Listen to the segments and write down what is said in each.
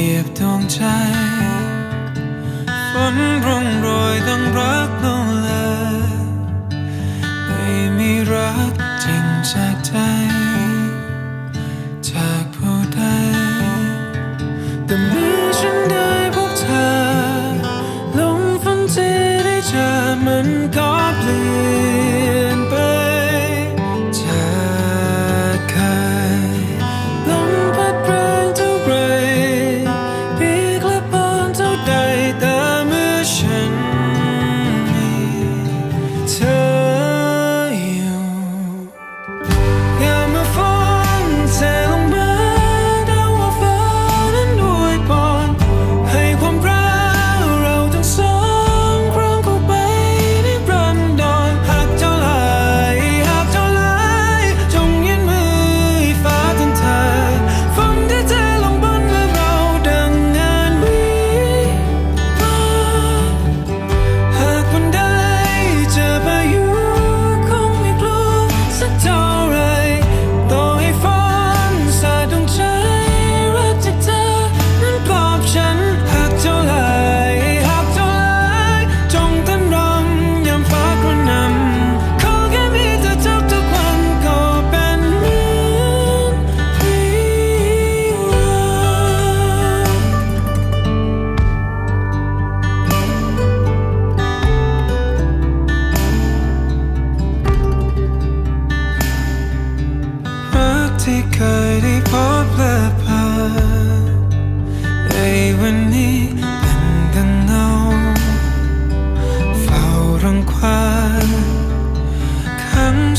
ทียบดวงใจ ฝนรุ่งโรยต้องรักลงเลย ไม่มีรักจริงจากใจ จากผู้ใดแต่เมื่อ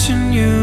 mention you.